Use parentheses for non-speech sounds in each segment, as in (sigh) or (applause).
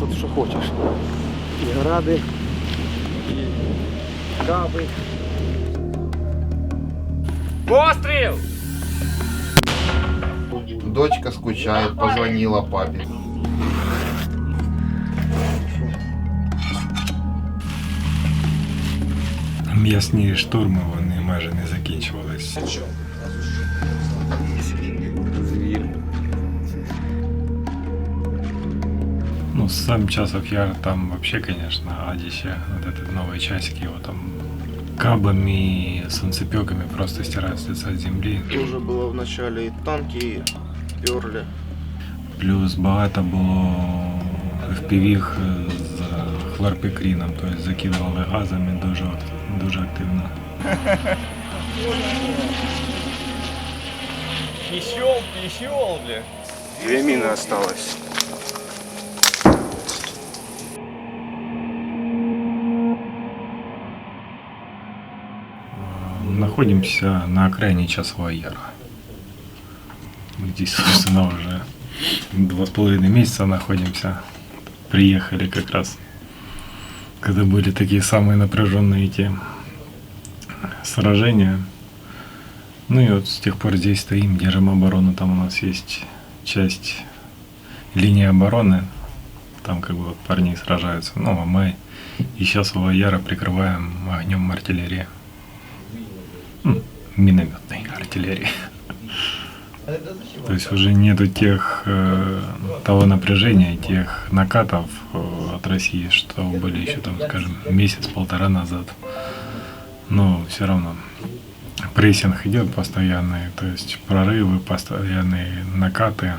тут що хочеш. І гради, і каби. Постріл! Дочка скучает, позвонила папе. М'ясні штурми вони майже не закінчувалися. Ну, сам часов яр там вообще, конечно, адище. Вот этот новые часики его там кабами, солнцепеками просто стирают с лица земли. Тоже было в начале и танки перли. Плюс багато було впівіг з хлорпікріном, тобто закидували газами дуже, ак- дуже активно. Не щелк, не щелк, бля. Две мины осталось. Находимся на окраине Часового Яра. Здесь, (laughs) собственно, уже два с половиной месяца находимся. Приехали как раз, когда были такие самые напряженные эти сражения. Ну и вот с тех пор здесь стоим, держим оборону. Там у нас есть часть линии обороны. Там как бы вот парни сражаются. Ну, а мы и сейчас Яра прикрываем огнем артиллерии. Минометной артиллерии. То есть уже нету тех э, того напряжения, тех накатов э, от России, что были еще там, скажем, месяц-полтора назад. Но все равно прессинг идет постоянный, то есть прорывы, постоянные накаты,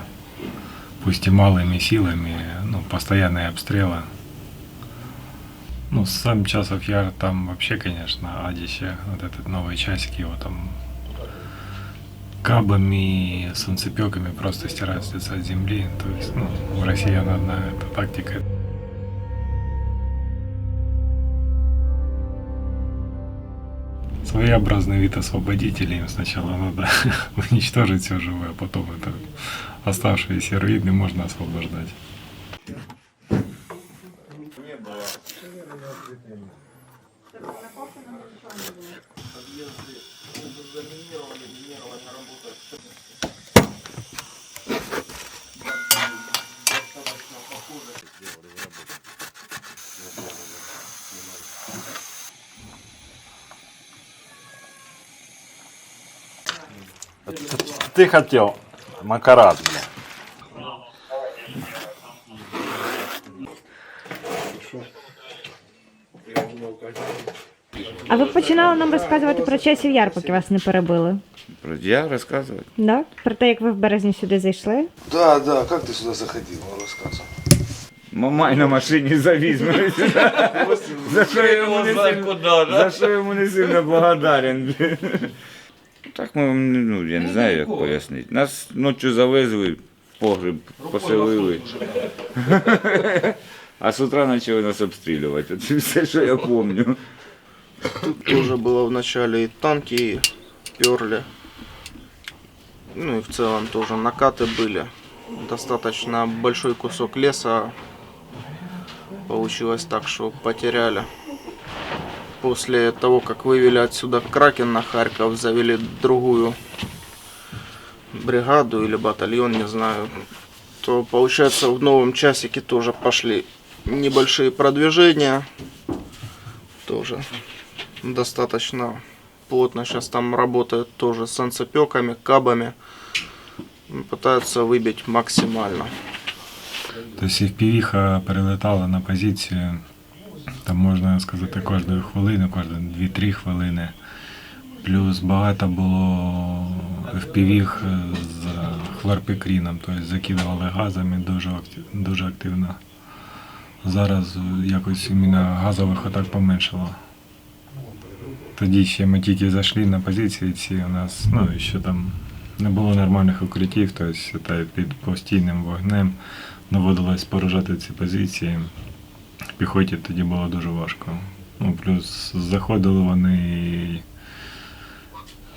пусть и малыми силами, ну, постоянные обстрелы. Ну, сам Часов Яр там вообще, конечно, адище. Вот этот новый часик его там кабами, солнцепеками просто стирают с лица земли. То есть, ну, в России она одна эта тактика. Своеобразный вид освободителей. Им сначала надо (laughs) уничтожить все живое, а потом это оставшиеся руины можно освобождать. Ты хотел макарат, бля. А ви починали нам розказувати про часів яр, поки вас не перебили. Про я рассказывать? Да? Про те, як ви в березні сюди зайшли. Да, да, как ты сюда заходил, он рассказывал. Мамай на машині завіз мене сюди. За що я йому не сильно, за що я йому не сильно благодарен. Так ми, ну, я не знаю, як пояснити. Нас ночі завезли, в погреб поселили. (laughs) А з утра почали нас обстрілювати. Це (laughs) все, що я пам'ятаю. Тут тоже было в начале и танки перли. Ну и в целом тоже накаты были. Достаточно большой кусок леса. Получилось так, что потеряли. После того, как вывели отсюда Кракен на Харьков, завели другую бригаду или батальон, не знаю, то получается в новом часике тоже пошли небольшие продвижения. Тоже достаточно плотно сейчас там работают тоже с санцепеками, кабами. Пытаются выбить максимально. Тобто FPV перелетала на позицію, там можна сказати кожну хвилину, кожні 2-3 хвилини. Плюс багато було FPV з хлорпікріном, тобто закидували газами дуже, дуже активно. Зараз якось іменно газових атак поменшало. Тоді ще ми тільки зайшли на позиції ці у нас, ну і ще там не було нормальних укриттів, тобто це під постійним вогнем доводилось поражати ці позиції. Піхоті тоді було дуже важко. Ну, плюс заходили вони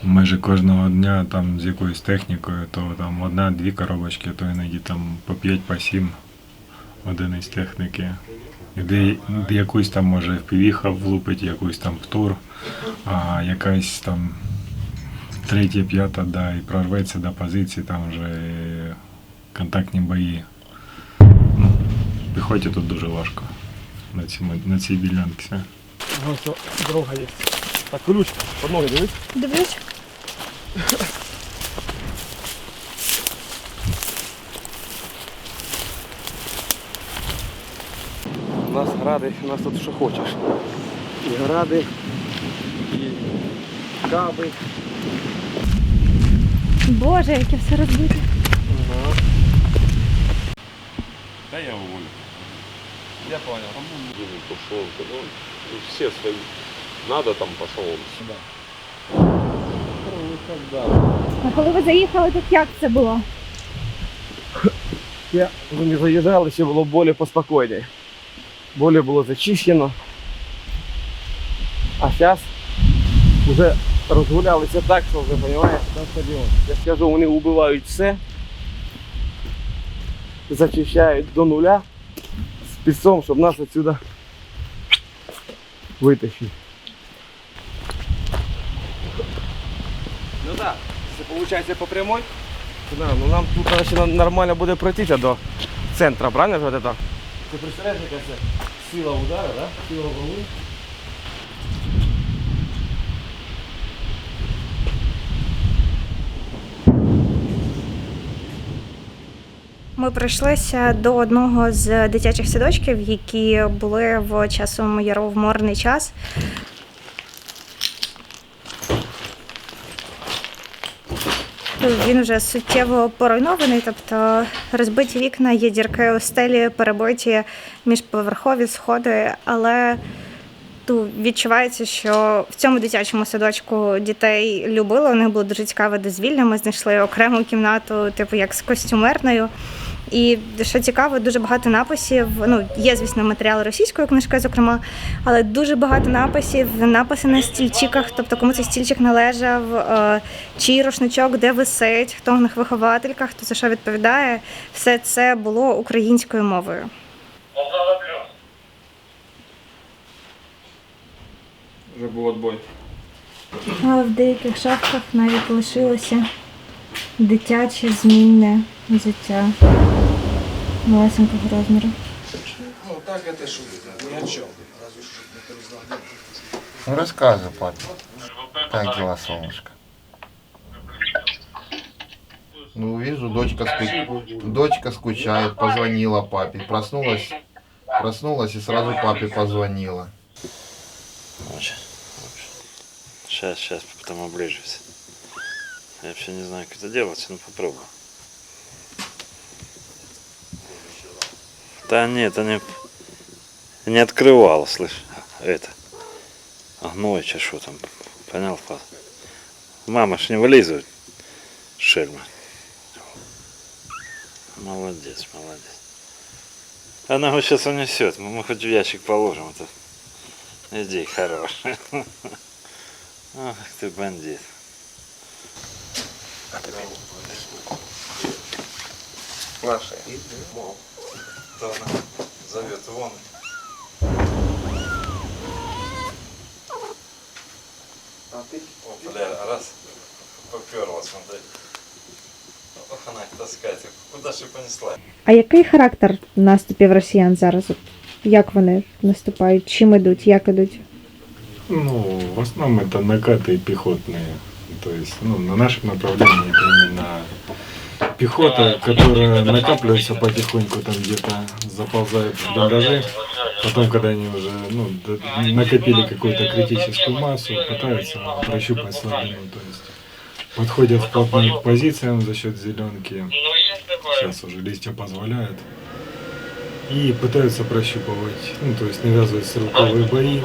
майже кожного дня там з якоюсь технікою, то там одна-дві коробочки, то іноді там по 5 по 7 одиниць техніки. І де, де якусь там може впівіха влупить, якусь там птур, а якась там третя, п'ята, да, і прорветься до позиції, там вже контактні бої. Ну, піхоті тут дуже важко на цій, на цій ділянці. Дорога є. Так, ключ, под ноги дивись. Дивлюсь. У нас гради, у нас тут що хочеш. І гради, і каби. Боже, яке все розбите. Да я уволю. Я понял. Пошел, ну, все свои. Надо там пошел он сюда. А коли ви заїхали, тут як це було? Я вже не заїжджали, ще було більш поспокійніше. Більше було зачищено. А зараз вже розгулялися так, що вже розумієш, там стадіон. Я скажу, вони вбивають все, зачищають до нуля з пісом, щоб нас отсюда витащити. Ну так, це виходить по прямой. Да, ну нам тут короче, нормально буде пройтися до центра, правильно ж вот это? Ти представляєш, яка це сила удара, да? Сила голови. Ми прийшлися до одного з дитячих садочків, які були в часом Яру в морний час. Він вже суттєво поруйнований, тобто розбиті вікна, є дірки у стелі, перебиті міжповерхові сходи, але ну, відчувається, що в цьому дитячому садочку дітей любили. У них було дуже цікаве дозвілля. Ми знайшли окрему кімнату, типу як з костюмерною. І що цікаво, дуже багато написів. Ну, є, звісно, матеріали російської книжки, зокрема, але дуже багато написів, написи на стільчиках, тобто кому цей стільчик належав, е, чий рушничок, де висить, хто в них вихователька, хто за що відповідає. Все це було українською мовою. Вже був отбой. Але в деяких шафках навіть лишилося дитяче змінне взуття малесенького розміру. Ну рассказывай, папе. Как дела, солнышко? Ну, вижу, дочка, ску- дочка скучает, позвонила папе. Проснулась, проснулась и сразу папе позвонила. Сейчас, сейчас, потом оближусь. Я вообще не знаю, как это делать, но попробую. Да нет, это не, открывал, слышь, это, гной, че что там, понял? Мама ж не вылизывает, шельма. Молодец, молодец. Она его сейчас унесет, мы мы хоть в ящик положим, это идей хорошая. Ах ты бандит. Наши. Кто она зовет вон. А ты? О, бля, раз поперла, смотри. Ох, она таскает. Куда же понесла? А який характер наступів росіян зараз? От Як вони наступають? Чим ідуть? Як ідуть? Ну, в основном это накаты пехотные. То есть, ну, на нашем направлении это именно пехота, которая накапливается потихоньку там где-то, заползает в блиндажи. Потом, когда они уже ну, накопили какую-то критическую массу, пытаются прощупать слабину. То есть подходят вплотную к позициям за счет зеленки. Сейчас уже листья позволяют. И пытаются прощупывать, ну, то есть навязывать стрелковые бои.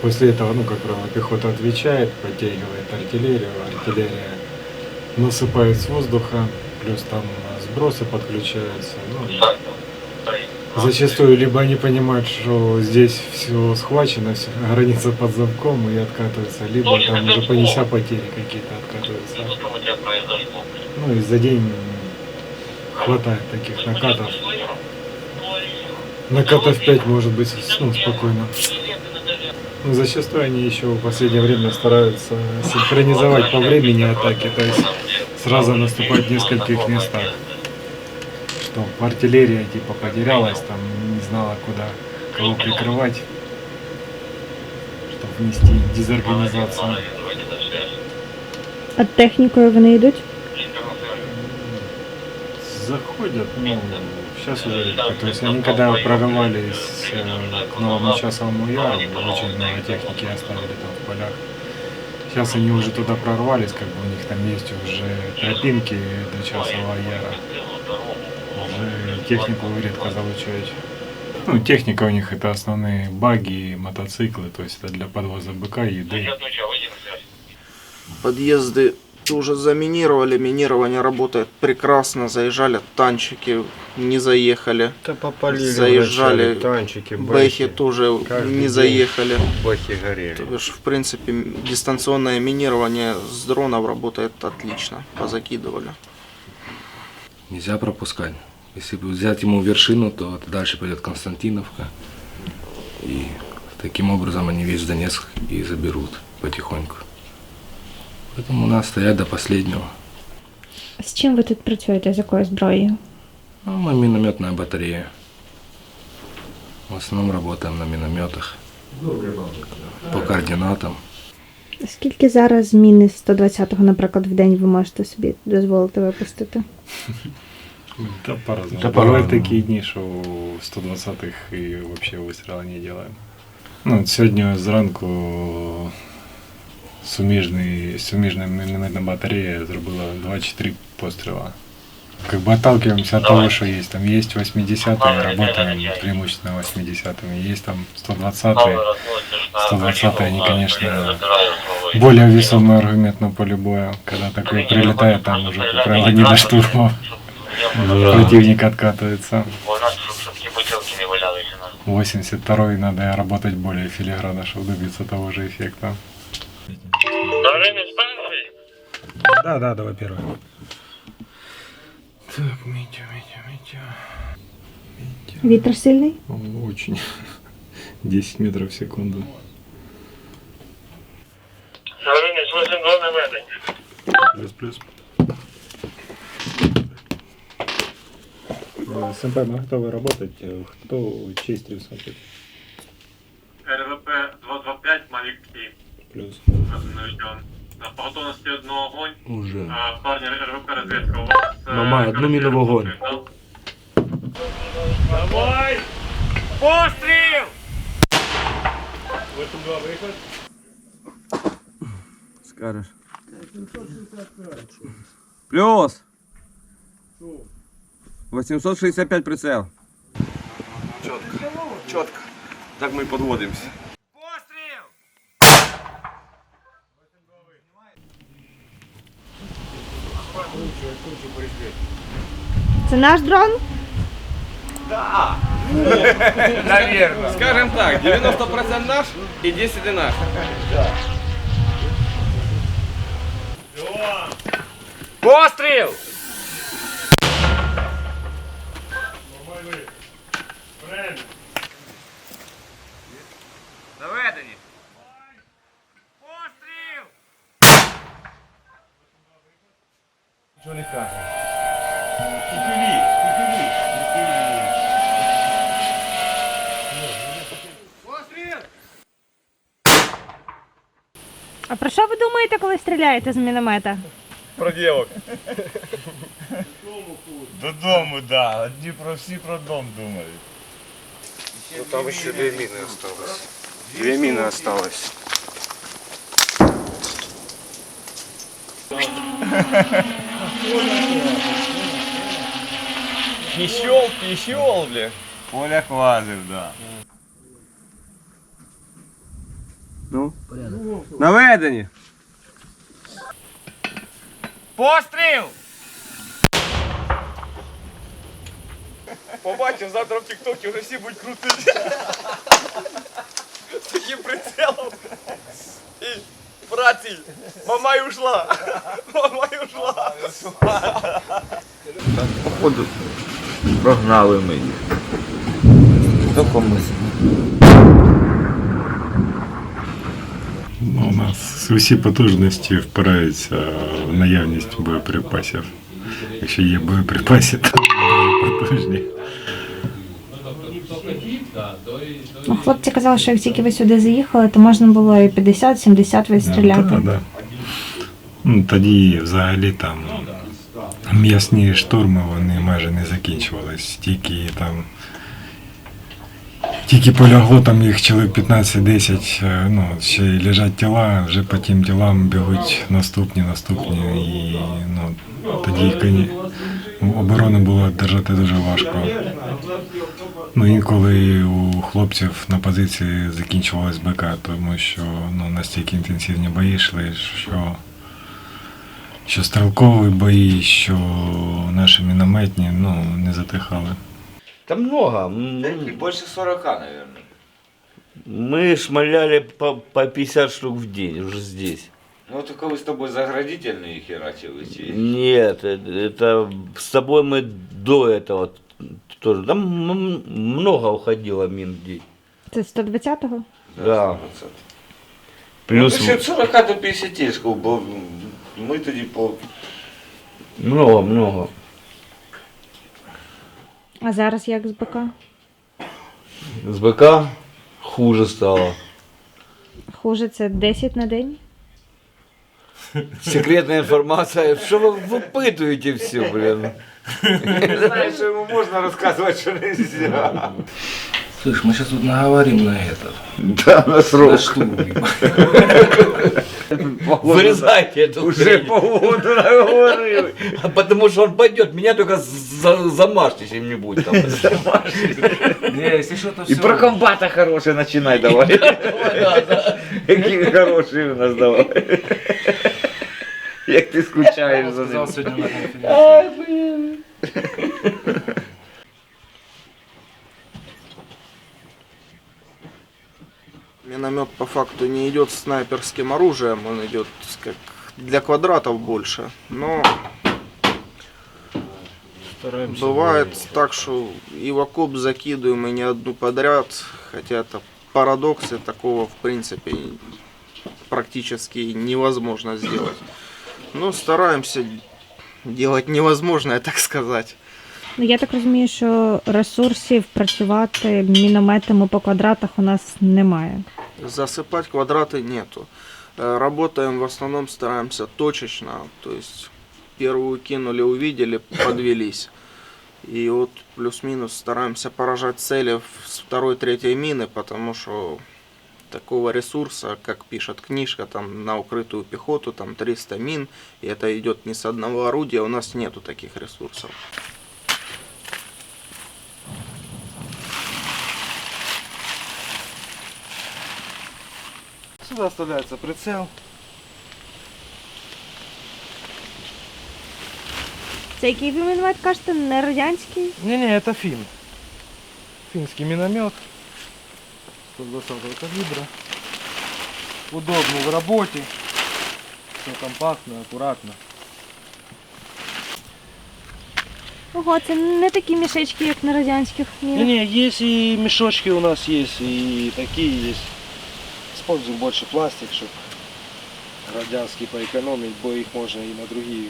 После этого, ну, как правило, пехота отвечает, подтягивает артиллерию, артиллерия насыпает с воздуха, плюс там сбросы подключаются. Ну, зачастую либо они понимают, что здесь все схвачено, все, (laughs) граница под замком и откатываются, либо там уже понеся потери какие-то откатываются. Ну и за день хватает таких накатов. накатав 5 может быть ну, спокойно. Ну, зачастую они еще в последнее время стараются синхронизовать по времени атаки, то есть сразу наступать в нескольких местах. Что артиллерия типа потерялась, там не знала куда кого прикрывать, чтобы внести дезорганизацию. А технікою вони йдуть? Заходят, ну, сейчас уже редко. То есть они когда прорывались э, к Новому Часовому Яру, очень много техники оставили там в полях. Сейчас они уже туда прорвались, как бы у них там есть уже тропинки до Часового Яра. Уже технику редко залучаете. Ну, техника у них это основные баги, мотоциклы, то есть это для подвоза быка, еды. Подъезды уже заминировали, минирование работает прекрасно, заезжали танчики, не заехали. Да попалили Заезжали танчики, Бэхи тоже Каждый не заехали. бэхи горели. То бишь, в принципе, дистанционное минирование с дронов работает отлично. Позакидывали. Нельзя пропускать. Если бы взять ему вершину, то дальше пойдет Константиновка. И таким образом они весь Донецк и заберут потихоньку. Поэтому надо стоять до последнего. З чим ви тут працюєте? З якою зброєю? Ну, мы минометная батарея. В основном работаем на минометах. По координатам. Скільки зараз зміни 120-го, наприклад, в день ви можете собі дозволити випустити? Да по-разному. Да Бывают по-разному. такие дни, что 120-х и вообще выстрела не делаем. Ну, от сьогодні зранку суміжний, суміжна мінометна батарея зробила 24 постріла. Как бы отталкиваемся от того, что есть. Там есть 80-е, работаем преимущественно 80-ми. Есть там 120-е. 120-е, они, конечно, более весомый аргумент на поле боя. Когда такое прилетает, там уже, как правило, не до штурмов. Противник откатывается. 82-й надо работать более филигранно, чтобы добиться того же эффекта. Да, да, давай первый. Так, Митя, Митя, Митя. Вітер сильний? Он очень. 10 метров в секунду. Плюс, плюс. СМП, мы готовы работать. Э, Кто честь рисунок? Плюс. Наведен. По готовності одного огонь. Уже. А, Парні РВП розвідка у вас. е, Мамай, одну коротше, міну вогонь. да? Давай! Постріл! Скажешь. Плюс. 865 прицел. Четко. Четко. Так мы и подводимся. Це наш дрон? Наверное. Скажем так, 90% наш и 10 и наш. Пострел! Наведені. Постріл! Нічого не каже. Кіпілі, кіпілі, кіпілі. А про що ви думаєте, коли стріляєте з міномета? Про дівок. Додому, да. Одні про всі про дом думають. Ну там еще две мины осталось. Две мины осталось. (laughs) Піщол, піщол, бля. Поля квазив, да. Ну? Наведені. Постріл! Побачив завтра в Тіктокі вже всі будуть крутити. З таким прицелом. І братці, мамай ушла. Мамай ушла. Походу прогнали ми їх. только мысль. Ну, у нас усі потужності впираються в наявність боєприпасів. Якщо є боєприпаси, то потужні. Хлопці казали, що як тільки ви сюди заїхали, то можна було і 50-70 вистріляти. Да, да. Ну, тоді взагалі там м'ясні штурми вони майже не закінчувались. Тільки там. Тільки полягло там їх чоловік 15-10, е, ну, ще й лежать тіла, вже по тим тілам бігуть наступні, наступні. І ну, тоді оборону було держати дуже важко. Ну, інколи у хлопців на позиції закінчувалась БК, тому що ну, настільки інтенсивні бої йшли, що, що стрілкові бої, що наші мінометні ну, не затихали. Там много. м, Больше 40, наверное. Мы шмаляли по, по 50 штук в день уже здесь. Ну, только вы с тобой заградительные херачили. Нет, э, это с тобой мы до этого тоже. Там м- много уходило мин в день. Це 120-го? Да. Плюс... Плюс Ну, від 40 до 50 школ, бо ми тоді по... много, много. А зараз як з БК? С БК хуже стало. Хуже це 10 на день? Секретная информация. Что вы выпытываете все, блин? Знаєш, що йому можна розказувати, що нельзя. Слышь, мы сейчас тут наговорим на это. Да, на срок. На штурм. Вырезайте это Уже полгода наговорили. Потому что он пойдет, меня только за, замажьте чем-нибудь там. Не, если что, то все. І про комбата хороше починай давай. (laughs) Які хороші у нас давай. Як ти скучаєш за ним. сегодня на конференции. (laughs) Миномет по факту не идет с снайперским оружием, он идет с- как для квадратов больше. Но бывает так, что и в окоп закидываем и не одну подряд, хотя это парадокс, и такого в принципе практически невозможно сделать. Но стараемся делать невозможное, так сказать. Ну я так розумію, що ресурсів працювати мінометами по квадратах у нас немає. Засыпать квадраты нету. Э, Работаем в основном стараемся точечно, то есть первую кинули, увидели, подвелись. И вот плюс-минус стараемся поражать цели с второй, третьей мины, потому что такого ресурса, как пишет книжка, там на укрытую пехоту, там 300 мин, и это идет не с одного орудия, у нас нету таких ресурсов. Сюди вставляється прицел. Це який ви міномет кажете, не радянський? Не-не, это фин. Финский миномет. 120 калибра. Удобно в работе. Все компактно, аккуратно. Ого, це не такі мішечки, як на радянських мінах. Не-не, есть и мешочки у нас есть, и такие есть. Используем больше пластик, чтобы радянский поэкономить, бо их можно и на другие.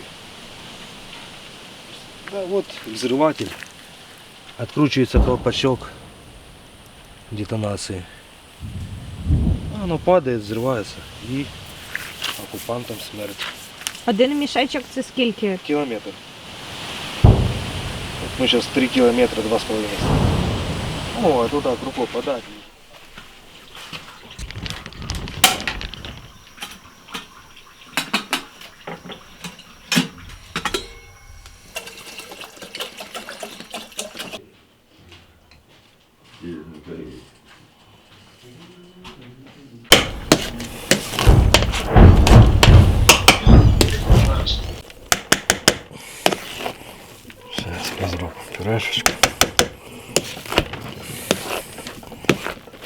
Да, вот взрыватель. Откручивается колпачок детонации. Оно падает, взрывается. И оккупантам смерть. Один мішечок це скільки? Километр. Вот мы сейчас 3 километра, 2,5. О, а туда рукой подать. Сейчас возьму пюрешечку.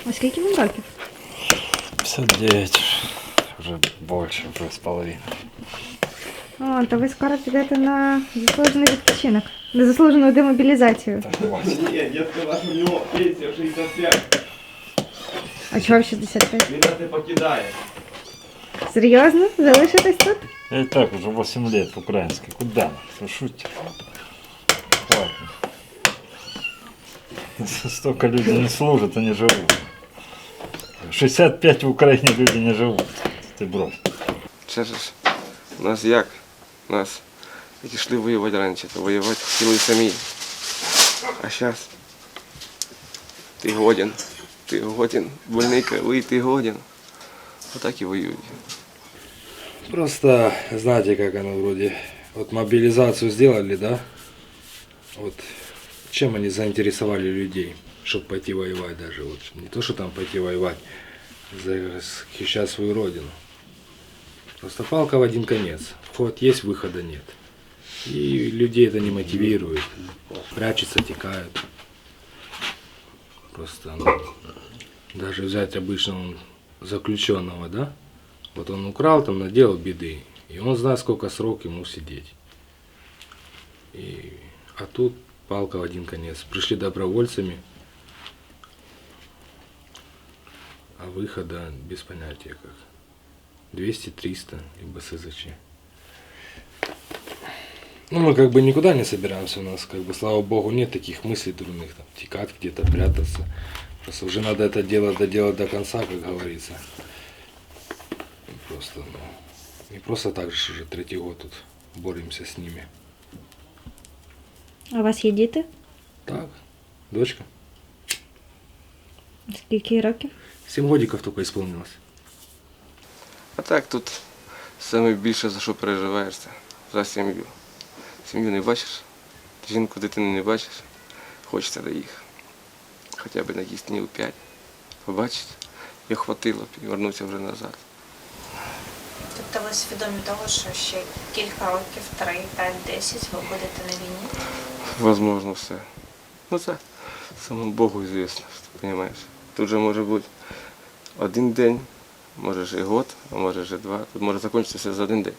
А скільки він років? 59. Уже больше, уже с половиной. О, то ви скоро підете на заслужений відпочинок, на заслужену демобілізацію. Ні, я сказав, що у нього пенсія 65. А чого в 65? Він нас не покидає. Серйозно? Залишитесь тут? Я и так уже 8 лет украинский. Куда? Вы шутите? (laughs) Столько людей не служат, они живут. 65 в Украине люди не живут. Ты брось. Це ж у нас як? У нас як йшли воювати раніше, то воювати хотіли самі. А зараз ти годен, ти годен, больний кривий, ти годен. Отак і воюють. Просто знаете, как оно вроде. Вот мобилизацию сделали, да? Вот чем они заинтересовали людей, чтобы пойти воевать даже. Вот не то, что там пойти воевать, защищать свою родину. Просто палка в один конец. Вход есть, выхода нет. И людей это не мотивирует. Прячутся, текают. Просто ну, даже взять обычного заключенного, да? Вот он украл, там наделал беды. И он знает, сколько срок ему сидеть. И, а тут палка в один конец. Пришли добровольцами, а выхода без понятия как. 200-300 либо СЗЧ. Ну, мы как бы никуда не собираемся, у нас, как бы, слава богу, нет таких мыслей дурных, там, текать где-то, прятаться. Просто уже надо это дело доделать до конца, как говорится. И Просто, ну, не просто так же уже третий год тут боремся с ними. А у вас є діти? Так, дочка, Скільки років? 7 годиков только исполнилось. А так тут саме більше за що переживаєш це за сім'ю. Сім'ю не бачиш, жінку, дитину не бачиш, хочеться до їх. Хоча б на якісь днів п'ять. Побачить, і хватило б, і вернуться вже назад. Тобто ви свідомі того, що ще кілька років, 3, 5, 10 ви будете на війні? Возможно, все. Ну це самому Богу звісно, розумієш. Тут же може бути один день, може ж і год, а може ж і два. Тут може закінчитися за один день.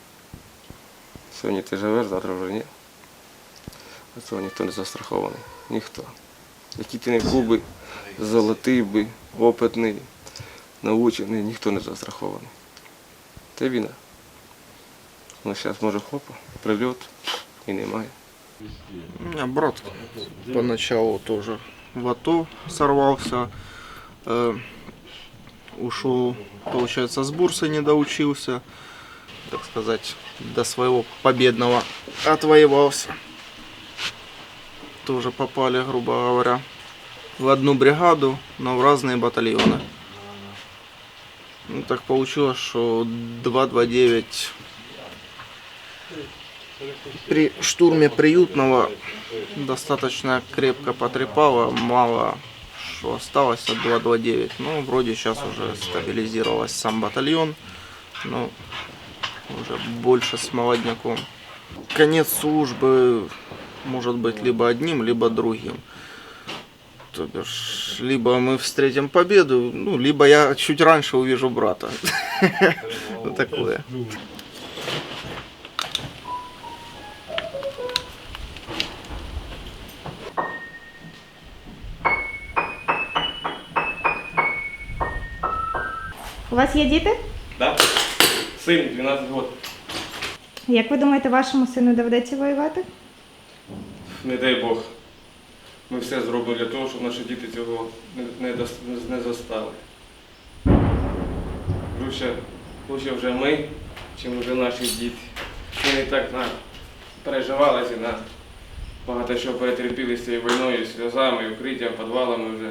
Сьогодні ти живеш, завтра вже ні. А цього ніхто не застрахований. Ніхто. Який ти не був би золотий би, опитний, научений, ніхто не застрахований. Це війна. Ну зараз може хопа, прильот і немає. У меня брат поначалу тоже в АТО сорвался, э, ушел, получается, с бурсы не доучился, так сказать, до своего победного отвоевался. Тоже попали, грубо говоря, в одну бригаду, но в разные батальоны. Ну, так получилось, что 229 при штурме приютного достаточно крепко потрепало, мало что осталось от 229. Ну, вроде сейчас уже стабилизировалась сам батальон, но уже больше с молодняком. Конец службы может быть либо одним, либо другим. То бишь, либо мы встретим победу, ну, либо я чуть раньше увижу брата. (laughs) Такое. У вас є діти? Да? Син 12 років. Як ви думаєте, вашому сину доведеться воювати? Не дай Бог. Ми все зробимо для того, щоб наші діти цього не, не, не застали. Лучше, лучше вже ми, чим вже наші діти. Ми і так на, переживалися на багато що перетерпіли з цією війною, сльозами, укриттям, підвалами вже.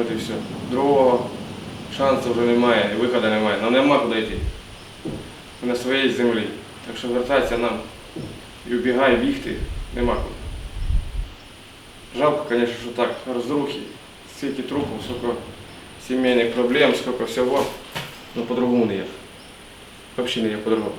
От і все. Другого шансу вже немає, і виходу немає. Нам нема куди йти. Ми на своїй землі. Так що вертатися нам і убігай, бігти нема куди. Жалко, звісно, що так, розрухи, скільки трупів, сколько сімейних проблем, сколько всього. Ну по-другому не є. Взагалі не є по-другому.